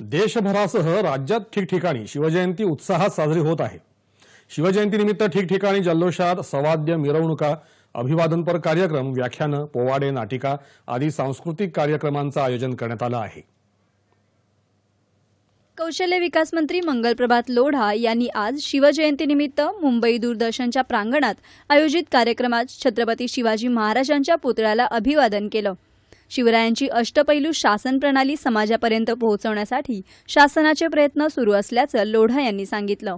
देशभरासह राज्यात ठिकठिकाणी शिवजयंती उत्साहात साजरी होत आहे. शिवजयंतीनिमित्त ठिकठिकाणी जल्लोषात सवाद्य मिरवणुका अभिवादनपर कार्यक्रम व्याख्यानं पोवाडे नाटिका आदी सांस्कृतिक कार्यक्रमांचं आयोजन करण्यात आलं आहे. कौशल्य विकास मंत्री मंगलप्रभात लोढा यांनी आज शिवजयंतीनिमित्त मुंबई दूरदर्शनच्या प्रांगणात आयोजित कार्यक्रमात छत्रपती शिवाजी महाराजांच्या पुतळ्याला अभिवादन केलं. शिवरायांची अष्टपैलू शासन प्रणाली समाजापर्यंत पोहोचवण्यासाठी शासनाचे प्रयत्न सुरू असल्याचं लोढा यांनी सांगितलं.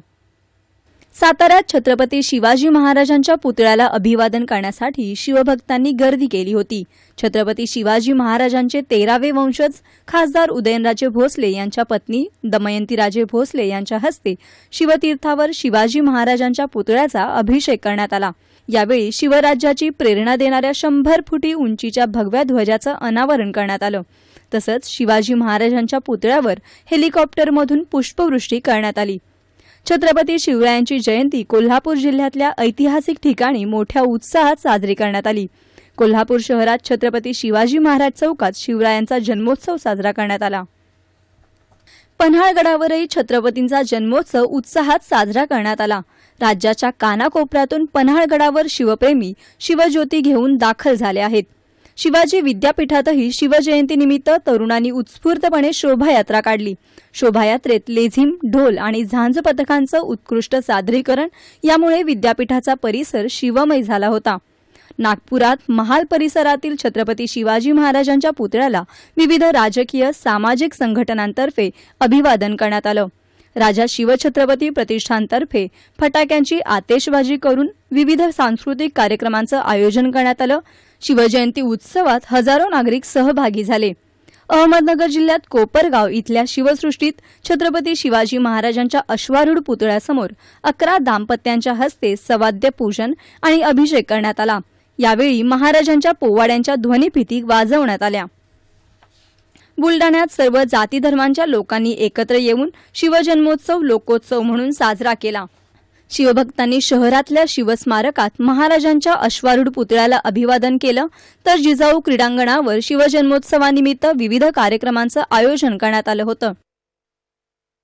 साताऱ्यात छत्रपती शिवाजी महाराजांच्या पुतळ्याला अभिवादन करण्यासाठी शिवभक्तांनी गर्दी केली होती. छत्रपती शिवाजी महाराजांचे तेरावे वंशज खासदार उदयनराजे भोसले यांच्या पत्नी दमयंतीराजे भोसले यांच्या हस्ते शिवतीर्थावर शिवाजी महाराजांच्या पुतळ्याचा अभिषेक करण्यात आला. यावेळी शिवराज्याची प्रेरणा देणाऱ्या शंभर फुटी उंचीच्या भगव्या ध्वजाचं अनावरण करण्यात आलं. तसंच शिवाजी महाराजांच्या पुतळ्यावर हेलिकॉप्टरमधून पुष्पवृष्टी करण्यात आली. छत्रपती शिवरायांची जयंती कोल्हापूर जिल्ह्यातल्या ऐतिहासिक ठिकाणी मोठ्या उत्साहात साजरी करण्यात आली. कोल्हापूर शहरात छत्रपती शिवाजी महाराज चौकात शिवरायांचा जन्मोत्सव साजरा करण्यात आला. पन्हाळगडावरही छत्रपतींचा जन्मोत्सव उत्साहात साजरा करण्यात आला. राज्याच्या कानाकोपऱ्यातून पन्हाळगडावर शिवप्रेमी शिवज्योती घेऊन दाखल झाले आहेत. शिवाजी विद्यापीठातही शिवजयंतीनिमित्त तरुणांनी उत्स्फूर्तपणे शोभायात्रा काढली. शोभायात्रेत लेझिम ढोल आणि झांज पथकांचं उत्कृष्ट सादरीकरण यामुळे विद्यापीठाचा परिसर शिवमय झाला होता. नागपुरात महाल परिसरातील छत्रपती शिवाजी महाराजांच्या पुतळ्याला विविध राजकीय सामाजिक संघटनांतर्फे अभिवादन करण्यात आलं. राजा शिवछत्रपती प्रतिष्ठानतर्फे फटाक्यांची आतेशबाजी करून विविध सांस्कृतिक कार्यक्रमांचं आयोजन करण्यात आलं. शिवजयंती उत्सवात हजारो नागरिक सहभागी झाले. अहमदनगर जिल्ह्यात कोपरगाव इथल्या शिवसृष्टीत छत्रपती शिवाजी महाराजांच्या अश्वारूढ पुतळ्यासमोर अकरा दाम्पत्यांच्या हस्ते सवाद्य पूजन आणि अभिषेक करण्यात आला. यावेळी महाराजांच्या पोवाड्यांच्या ध्वनिफिती वाजवण्यात आल्या. बुलडाण्यात सर्व जाती धर्मांच्या लोकांनी एकत्र येऊन शिवजन्मोत्सव लोकोत्सव म्हणून साजरा केला. शिवभक्तांनी शहरातल्या शिवस्मारकात महाराजांच्या अश्वारूढ पुतळ्याला अभिवादन केलं. तर जिजाऊ क्रीडांगणावर शिवजन्मोत्सवानिमित्त विविध कार्यक्रमांचं आयोजन करण्यात आलं होतं.